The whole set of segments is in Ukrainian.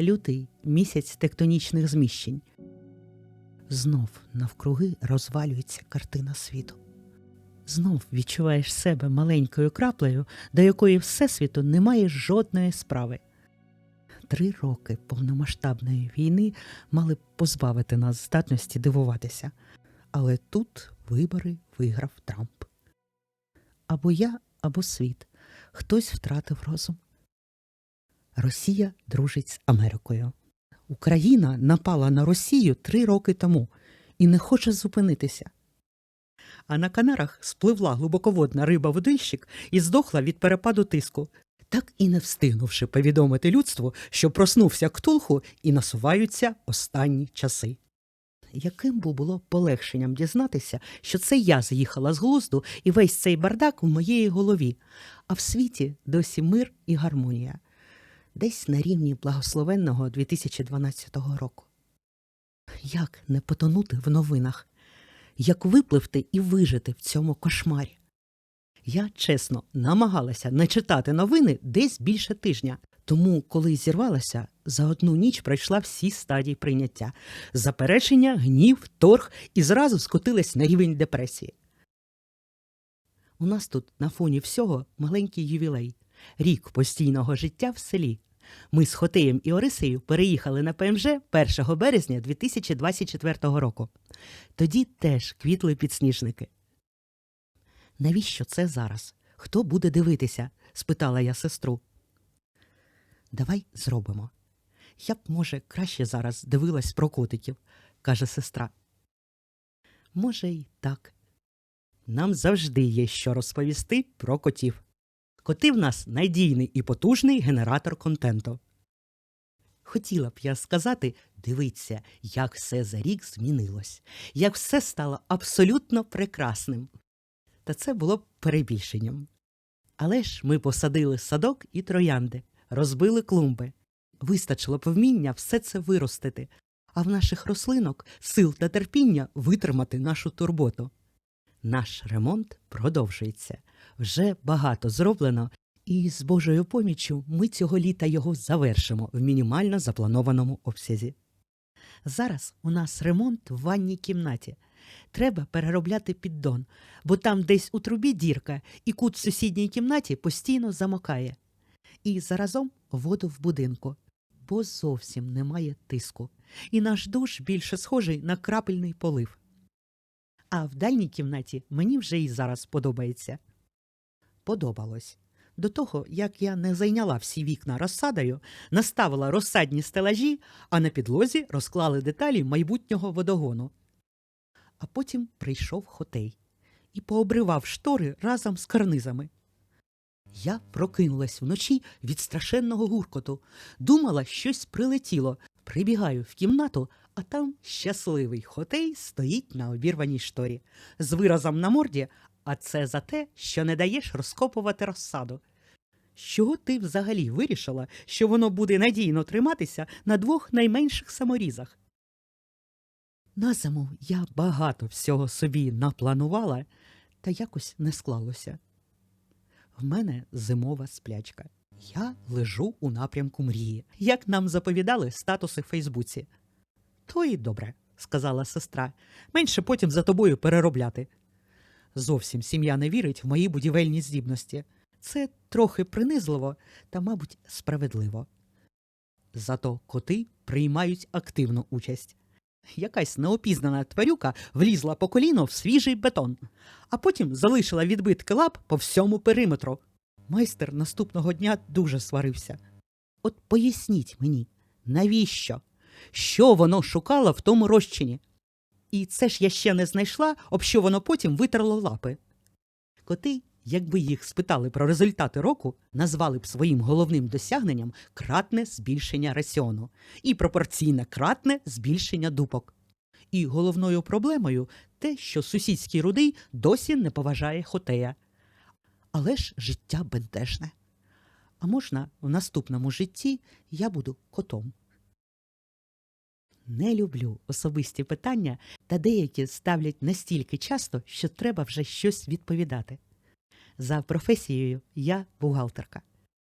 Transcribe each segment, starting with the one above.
Лютий місяць тектонічних зміщень. Знов навкруги розвалюється картина світу. Знов відчуваєш себе маленькою краплею, до якої Всесвіту немає жодної справи. Три роки повномасштабної війни мали б позбавити нас здатності дивуватися, але тут вибори виграв Трамп. Або я, або світ. Хтось втратив розум. Росія дружить з Америкою. Україна напала на Росію три роки тому і не хоче зупинитися. А на Канарах спливла глибоководна риба водильщик і здохла від перепаду тиску, так і не встигнувши повідомити людству, що проснувся ктулху і насуваються останні часи. Яким би було полегшенням дізнатися, що це я заїхала з глузду і весь цей бардак у моєї голові, а в світі досі мир і гармонія, десь на рівні благословенного 2012 року. Як не потонути в новинах? Як випливти і вижити в цьому кошмарі? Я чесно намагалася не читати новини десь більше тижня, тому, коли зірвалася, за одну ніч пройшла всі стадії прийняття заперечення, гнів, торг і зразу скотилась на рівень депресії. У нас тут на фоні всього маленький ювілей рік постійного життя в селі. Ми з Хотеєм і Орисею переїхали на ПМЖ 1 березня 2024 року. Тоді теж квітли підсніжники. Навіщо це зараз? Хто буде дивитися? спитала я сестру. Давай зробимо. Я б, може, краще зараз дивилась про котиків, каже сестра. Може, й так. Нам завжди є що розповісти про котів. Коти в нас надійний і потужний генератор контенту. Хотіла б я сказати, дивіться, як все за рік змінилось, як все стало абсолютно прекрасним. Та це було б перебільшенням. Але ж ми посадили садок і троянди, розбили клумби. Вистачило б вміння все це виростити, а в наших рослинок сил та терпіння витримати нашу турботу. Наш ремонт продовжується. Вже багато зроблено, і з Божою поміччю ми цього літа його завершимо в мінімально запланованому обсязі. Зараз у нас ремонт в ванній кімнаті. Треба переробляти піддон, бо там десь у трубі дірка, і кут в сусідній кімнаті постійно замокає. І заразом воду в будинку, бо зовсім немає тиску, і наш душ більше схожий на крапельний полив. А в дальній кімнаті мені вже і зараз подобається. Подобалось. До того, як я не зайняла всі вікна розсадою, наставила розсадні стелажі, а на підлозі розклали деталі майбутнього водогону. А потім прийшов хотей і пообривав штори разом з карнизами. Я прокинулась вночі від страшенного гуркоту, думала, щось прилетіло. Прибігаю в кімнату, а там щасливий хотей стоїть на обірваній шторі з виразом на морді, а це за те, що не даєш розкопувати розсаду. З чого ти взагалі вирішила, що воно буде надійно триматися на двох найменших саморізах? На зиму я багато всього собі напланувала, та якось не склалося. В мене зимова сплячка. Я лежу у напрямку мрії, як нам заповідали статуси в Фейсбуці. То і добре, сказала сестра. Менше потім за тобою переробляти. Зовсім сім'я не вірить в мої будівельні здібності. Це трохи принизливо та, мабуть, справедливо. Зато коти приймають активну участь. Якась неопізнана тварюка влізла по коліно в свіжий бетон, а потім залишила відбитки лап по всьому периметру. Майстер наступного дня дуже сварився. От поясніть мені, навіщо? Що воно шукало в тому розчині? І це ж я ще не знайшла, об що воно потім витерло лапи. Коти, якби їх спитали про результати року, назвали б своїм головним досягненням кратне збільшення раціону і пропорційне кратне збільшення дупок. І головною проблемою те, що сусідський рудий досі не поважає хотея. Але ж життя бентежне. А можна в наступному житті я буду котом. Не люблю особисті питання, та деякі ставлять настільки часто, що треба вже щось відповідати. За професією я бухгалтерка.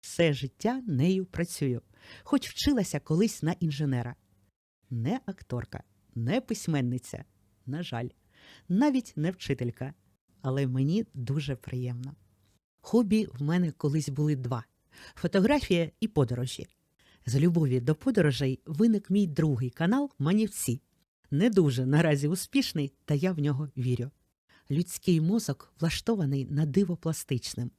Все життя нею працюю, хоч вчилася колись на інженера. Не акторка, не письменниця, на жаль, навіть не вчителька, але мені дуже приємно. Хобі в мене колись були два фотографія і подорожі. З любові до подорожей виник мій другий канал Манівці. Не дуже наразі успішний, та я в нього вірю. Людський мозок влаштований на диво пластичним.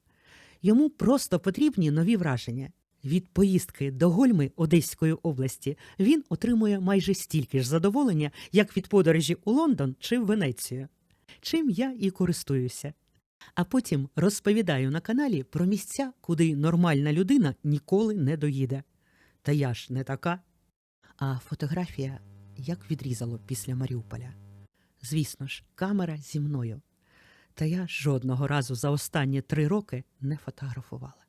Йому просто потрібні нові враження. Від поїздки до Гольми Одеської області він отримує майже стільки ж задоволення, як від подорожі у Лондон чи в Венецію. Чим я і користуюся. А потім розповідаю на каналі про місця, куди нормальна людина ніколи не доїде. Та я ж не така. А фотографія як відрізало після Маріуполя. Звісно ж, камера зі мною. Та я жодного разу за останні три роки не фотографувала.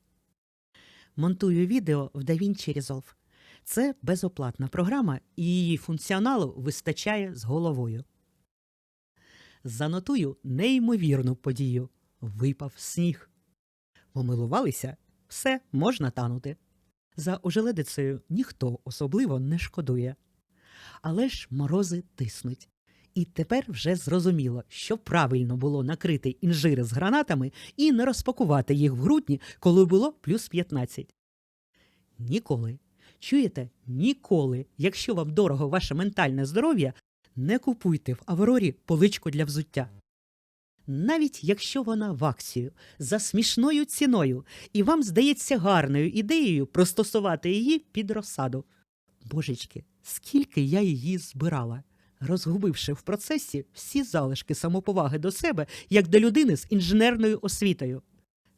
Монтую відео в DaVinci Resolve. Це безоплатна програма, і її функціоналу вистачає з головою. Занотую неймовірну подію. Випав сніг. Помилувалися, все можна танути. За ожеледицею ніхто особливо не шкодує. Але ж морози тиснуть. І тепер вже зрозуміло, що правильно було накрити інжири з гранатами і не розпакувати їх в грудні, коли було плюс 15. Ніколи. Чуєте? Ніколи, якщо вам дорого ваше ментальне здоров'я, не купуйте в Аврорі поличку для взуття. Навіть якщо вона в акцію за смішною ціною, і вам здається гарною ідеєю простосувати її під розсаду. Божечки, скільки я її збирала, розгубивши в процесі всі залишки самоповаги до себе, як до людини з інженерною освітою.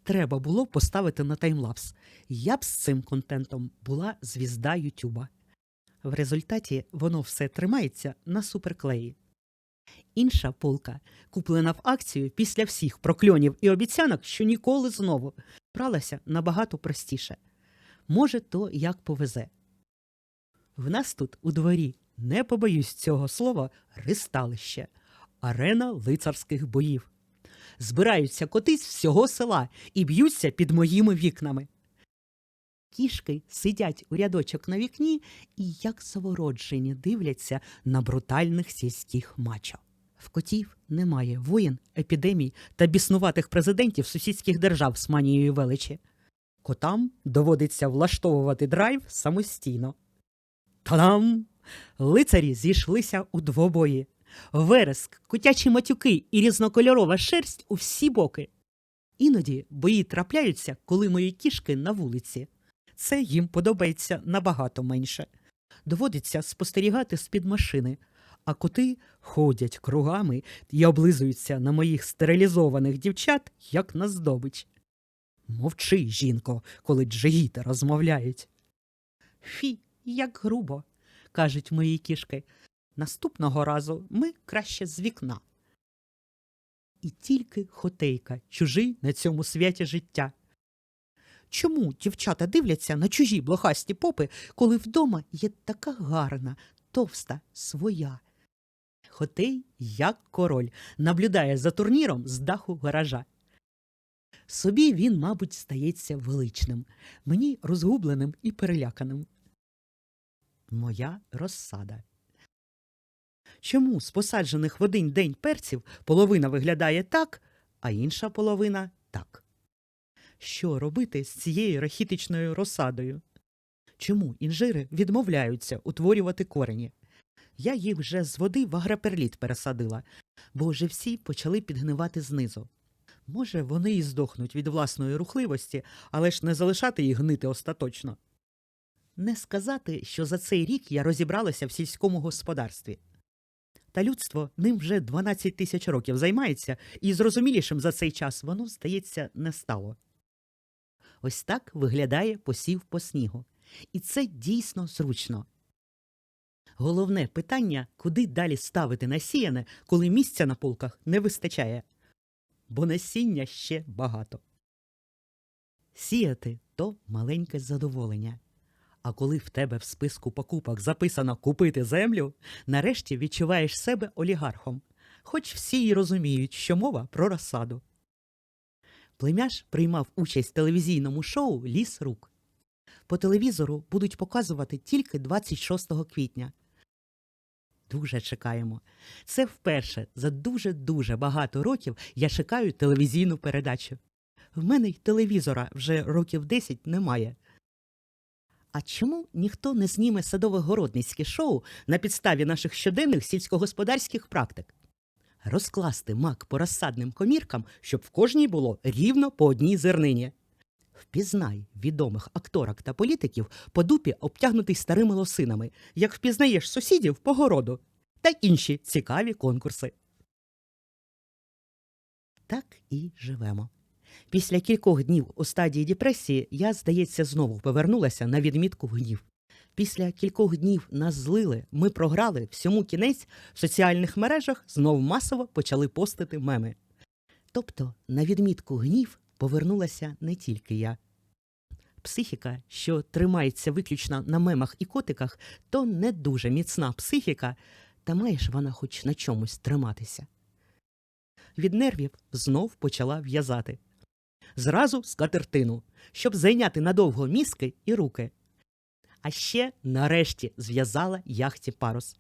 Треба було поставити на таймлапс. Я б з цим контентом була звізда Ютуба. В результаті воно все тримається на суперклеї. Інша полка, куплена в акцію після всіх прокльонів і обіцянок, що ніколи знову, бралася набагато простіше. Може, то як повезе. В нас тут у дворі, не побоюсь цього слова, ристалище, арена лицарських боїв. Збираються коти з всього села і б'ються під моїми вікнами. Кішки сидять у рядочок на вікні і, як завороджені, дивляться на брутальних сільських мачо. В котів немає воєн, епідемій та біснуватих президентів сусідських держав з манією величі. Котам доводиться влаштовувати драйв самостійно. Та-дам! Лицарі зійшлися у двобої. Вереск, котячі матюки і різнокольорова шерсть у всі боки. Іноді бої трапляються, коли мої кішки на вулиці. Це їм подобається набагато менше. Доводиться спостерігати з-під машини, а коти ходять кругами і облизуються на моїх стерилізованих дівчат, як на здобич. Мовчи, жінко, коли джигіти розмовляють. Фі, як грубо, кажуть мої кішки. Наступного разу ми краще з вікна. І тільки хотейка, чужий на цьому святі життя. Чому дівчата дивляться на чужі блохасті попи, коли вдома є така гарна, товста, своя? Хотей, як король, наблюдає за турніром з даху гаража. Собі він, мабуть, стається величним, мені розгубленим і переляканим. Моя розсада. Чому з посаджених в один день перців половина виглядає так, а інша половина так? Що робити з цією рахітичною розсадою? Чому інжири відмовляються утворювати корені? Я їх вже з води в агроперліт пересадила, бо вже всі почали підгнивати знизу. Може, вони і здохнуть від власної рухливості, але ж не залишати їх гнити остаточно. Не сказати, що за цей рік я розібралася в сільському господарстві. Та людство ним вже 12 тисяч років займається, і зрозумілішим за цей час воно, здається, не стало. Ось так виглядає посів по снігу. І це дійсно зручно. Головне питання, куди далі ставити насіяне, коли місця на полках не вистачає. Бо насіння ще багато. Сіяти то маленьке задоволення. А коли в тебе в списку покупок записано купити землю, нарешті відчуваєш себе олігархом, хоч всі й розуміють, що мова про розсаду. Племяш приймав участь в телевізійному шоу Ліс рук. по телевізору будуть показувати тільки 26 квітня. Дуже чекаємо. Це вперше за дуже-дуже багато років я чекаю телевізійну передачу. В мене й телевізора вже років 10 немає. А чому ніхто не зніме садово-городницьке шоу на підставі наших щоденних сільськогосподарських практик? Розкласти мак по розсадним коміркам, щоб в кожній було рівно по одній зернині. Впізнай відомих акторок та політиків по дупі, обтягнутий старими лосинами, як впізнаєш сусідів по городу та інші цікаві конкурси. Так і живемо. Після кількох днів у стадії депресії я, здається, знову повернулася на відмітку гнів. Після кількох днів нас злили, ми програли всьому кінець в соціальних мережах знов масово почали постити меми. Тобто, на відмітку гнів повернулася не тільки я. Психіка, що тримається виключно на мемах і котиках, то не дуже міцна психіка, та маєш вона хоч на чомусь триматися. Від нервів знов почала в'язати. Зразу скатертину, щоб зайняти надовго мізки і руки. А ще нарешті зв'язала яхті парус.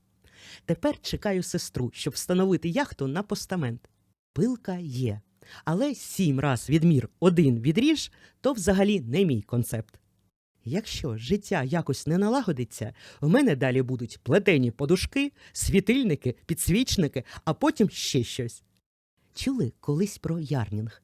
Тепер чекаю сестру, щоб встановити яхту на постамент. Пилка є, але сім раз відмір один відріж, то взагалі не мій концепт. Якщо життя якось не налагодиться, в мене далі будуть плетені подушки, світильники, підсвічники, а потім ще щось. Чули колись про ярнінг?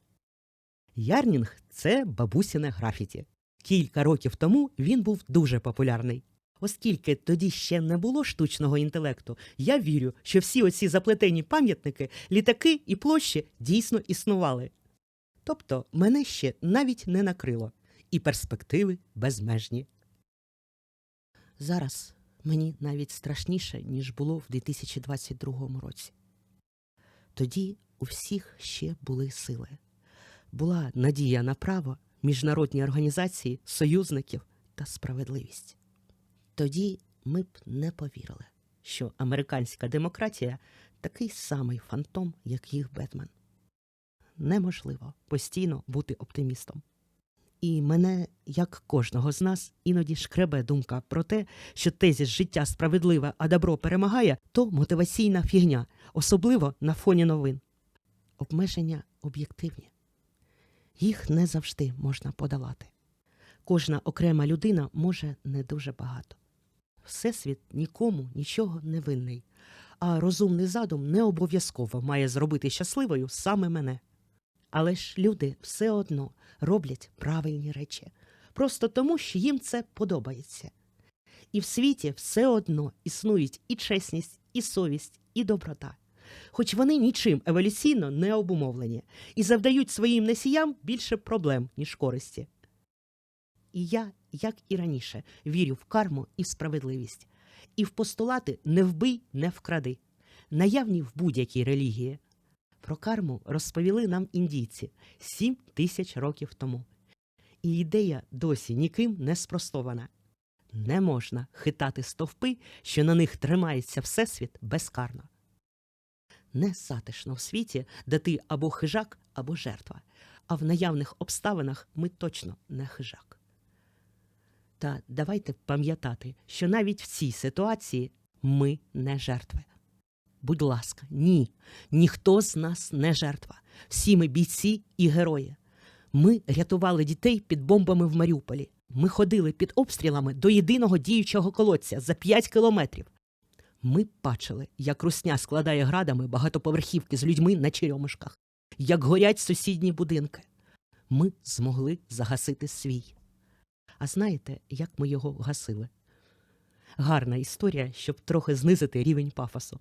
Ярнінг це бабусіне графіті. Кілька років тому він був дуже популярний. Оскільки тоді ще не було штучного інтелекту, я вірю, що всі оці заплетені пам'ятники, літаки і площі дійсно існували. Тобто мене ще навіть не накрило, і перспективи безмежні. Зараз мені навіть страшніше, ніж було в 2022 році. Тоді у всіх ще були сили. Була надія на право, міжнародні організації, союзників та справедливість. Тоді ми б не повірили, що американська демократія такий самий фантом, як їх Бетмен. Неможливо постійно бути оптимістом. І мене, як кожного з нас, іноді шкребе думка про те, що тезіс життя справедливе, а добро перемагає, то мотиваційна фігня, особливо на фоні новин. Обмеження об'єктивні. Їх не завжди можна подолати. Кожна окрема людина може не дуже багато. Всесвіт нікому нічого не винний, а розумний задум не обов'язково має зробити щасливою саме мене. Але ж люди все одно роблять правильні речі, просто тому, що їм це подобається. І в світі все одно існують і чесність, і совість, і доброта, хоч вони нічим еволюційно не обумовлені і завдають своїм носіям більше проблем, ніж користі. І я, як і раніше, вірю в карму і в справедливість, і в постулати не вбий, не вкради, наявні в будь-якій релігії. Про карму розповіли нам індійці сім тисяч років тому. І ідея досі ніким не спростована. Не можна хитати стовпи, що на них тримається Всесвіт безкарно. Не затишно в світі, де ти або хижак, або жертва, а в наявних обставинах ми точно не хижак. Та давайте пам'ятати, що навіть в цій ситуації ми не жертви. Будь ласка, ні, ніхто з нас не жертва. Всі ми бійці і герої. Ми рятували дітей під бомбами в Маріуполі. Ми ходили під обстрілами до єдиного діючого колодця за 5 кілометрів. Ми бачили, як русня складає градами багатоповерхівки з людьми на черемушках, як горять сусідні будинки. Ми змогли загасити свій. А знаєте, як ми його гасили? Гарна історія, щоб трохи знизити рівень пафосу.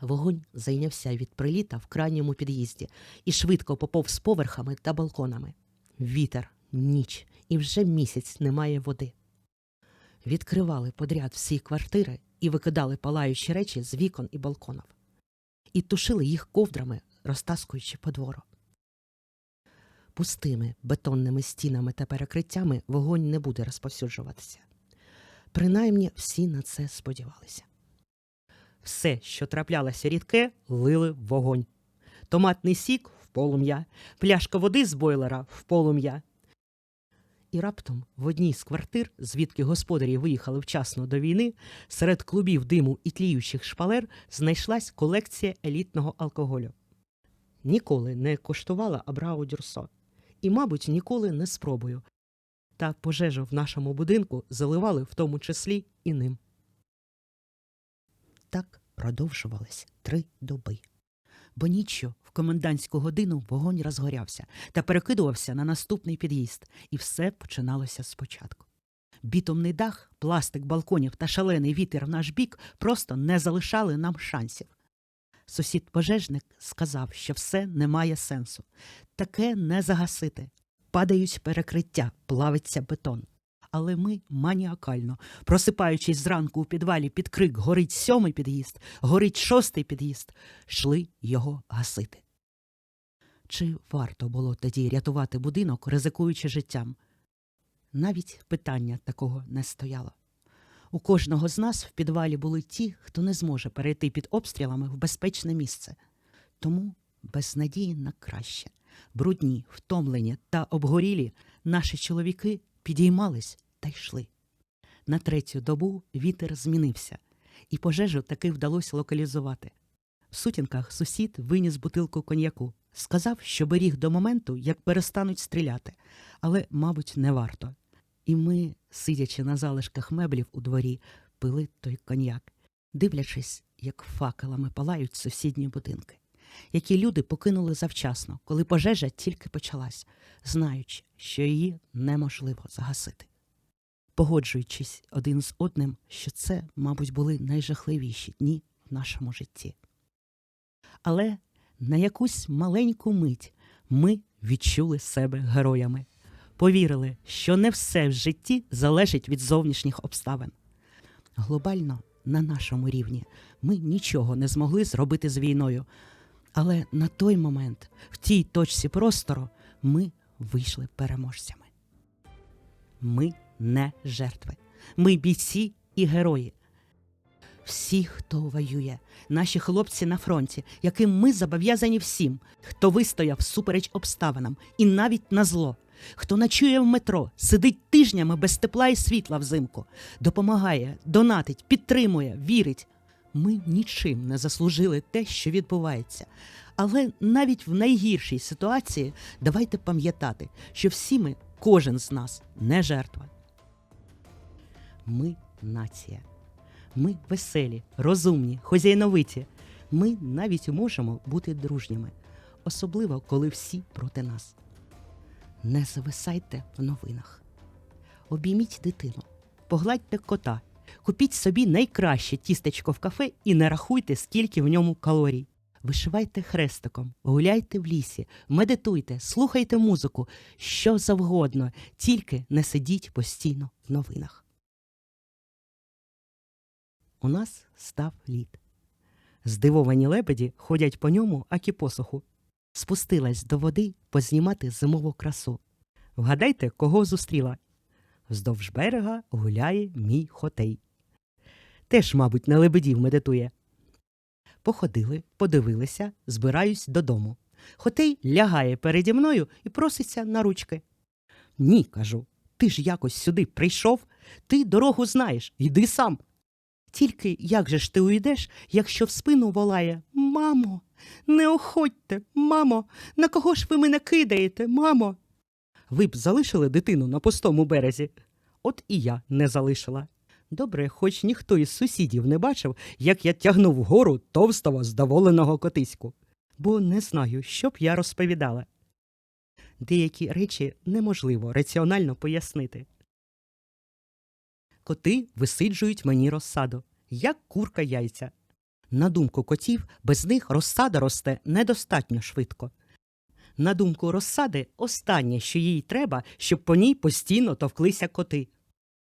Вогонь зайнявся від приліта в крайньому під'їзді і швидко поповз поверхами та балконами. Вітер, ніч, і вже місяць немає води. Відкривали подряд всі квартири і викидали палаючі речі з вікон і балконів. І тушили їх ковдрами, розтаскуючи по двору. Пустими бетонними стінами та перекриттями вогонь не буде розповсюджуватися. Принаймні всі на це сподівалися. Все, що траплялося рідке, лили в вогонь. Томатний сік в полум'я, пляшка води з бойлера в полум'я. І раптом в одній з квартир, звідки господарі виїхали вчасно до війни, серед клубів диму і тліючих шпалер знайшлась колекція елітного алкоголю. Ніколи не коштувала Абрау Дюрсо. І, мабуть, ніколи не спробую. Та пожежу в нашому будинку заливали в тому числі і ним. Так продовжувалось три доби. Бо ніччю комендантську годину вогонь розгорявся та перекидувався на наступний під'їзд, і все починалося спочатку. Бітумний дах, пластик балконів та шалений вітер в наш бік просто не залишали нам шансів. Сусід пожежник сказав, що все не має сенсу. Таке не загасити. Падають перекриття, плавиться бетон. Але ми маніакально, просипаючись зранку у підвалі під крик горить сьомий під'їзд, горить шостий під'їзд, йшли його гасити. Чи варто було тоді рятувати будинок, ризикуючи життям? Навіть питання такого не стояло. У кожного з нас в підвалі були ті, хто не зможе перейти під обстрілами в безпечне місце. Тому, без надії на краще, брудні, втомлені та обгорілі, наші чоловіки підіймались та йшли. На третю добу вітер змінився, і пожежу таки вдалося локалізувати. В сутінках сусід виніс бутилку коньяку, сказав, що беріг до моменту, як перестануть стріляти, але, мабуть, не варто. І ми, сидячи на залишках меблів у дворі, пили той коньяк, дивлячись, як факелами палають сусідні будинки, які люди покинули завчасно, коли пожежа тільки почалась, знаючи, що її неможливо загасити. Погоджуючись один з одним, що це, мабуть, були найжахливіші дні в нашому житті. Але на якусь маленьку мить ми відчули себе героями повірили, що не все в житті залежить від зовнішніх обставин. Глобально, на нашому рівні, ми нічого не змогли зробити з війною. Але на той момент, в тій точці простору, ми вийшли переможцями. Ми не жертви. Ми бійці і герої. Всі, хто воює, наші хлопці на фронті, яким ми зобов'язані всім, хто вистояв супереч обставинам і навіть на зло, хто ночує в метро, сидить тижнями без тепла і світла взимку, допомагає, донатить, підтримує, вірить. Ми нічим не заслужили те, що відбувається. Але навіть в найгіршій ситуації давайте пам'ятати, що всі ми, кожен з нас, не жертва. Ми нація. Ми веселі, розумні, хозяйновиті. Ми навіть можемо бути дружніми, особливо коли всі проти нас. Не зависайте в новинах. Обійміть дитину, погладьте кота, купіть собі найкраще тістечко в кафе і не рахуйте, скільки в ньому калорій. Вишивайте хрестиком, гуляйте в лісі, медитуйте, слухайте музику, що завгодно, тільки не сидіть постійно в новинах. У нас став лід. Здивовані лебеді ходять по ньому, акі посоху. Спустилась до води познімати зимову красу. Вгадайте, кого зустріла. Вздовж берега гуляє мій хотей. Теж, мабуть, на лебедів медитує. Походили, подивилися, збираюсь додому. Хотей лягає переді мною і проситься на ручки. Ні, кажу, ти ж якось сюди прийшов, ти дорогу знаєш, йди сам. Тільки як же ж ти уйдеш, якщо в спину волає Мамо, не охотьте, мамо, на кого ж ви мене кидаєте, мамо? Ви б залишили дитину на пустому березі. От і я не залишила. Добре, хоч ніхто із сусідів не бачив, як я тягнув вгору товстого здоволеного котиську, бо не знаю, що б я розповідала. Деякі речі неможливо раціонально пояснити. Коти висиджують мені розсаду, як курка яйця. На думку котів, без них розсада росте недостатньо швидко. На думку розсади, останнє, що їй треба, щоб по ній постійно товклися коти.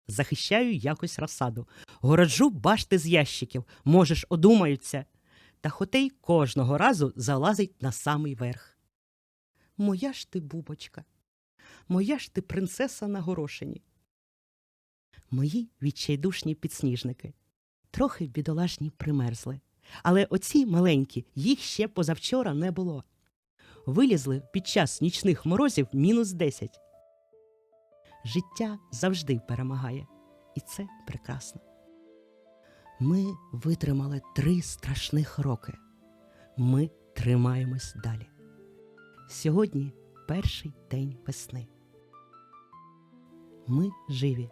Захищаю якось розсаду, городжу башти з ящиків, можеш, одумаються. Та хотей кожного разу залазить на самий верх. Моя ж ти бубочка, моя ж ти принцеса на горошині. Мої відчайдушні підсніжники. Трохи бідолашні примерзли. Але оці маленькі їх ще позавчора не було. Вилізли під час нічних морозів мінус 10. Життя завжди перемагає, і це прекрасно. Ми витримали три страшних роки. Ми тримаємось далі. Сьогодні перший день весни. Ми живі.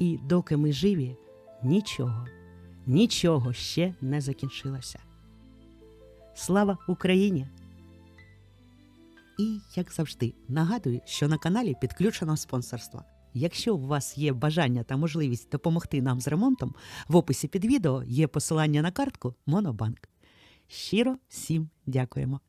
І доки ми живі, нічого, нічого ще не закінчилося. Слава Україні! І, як завжди, нагадую, що на каналі підключено спонсорство. Якщо у вас є бажання та можливість допомогти нам з ремонтом, в описі під відео є посилання на картку Монобанк. Щиро всім дякуємо.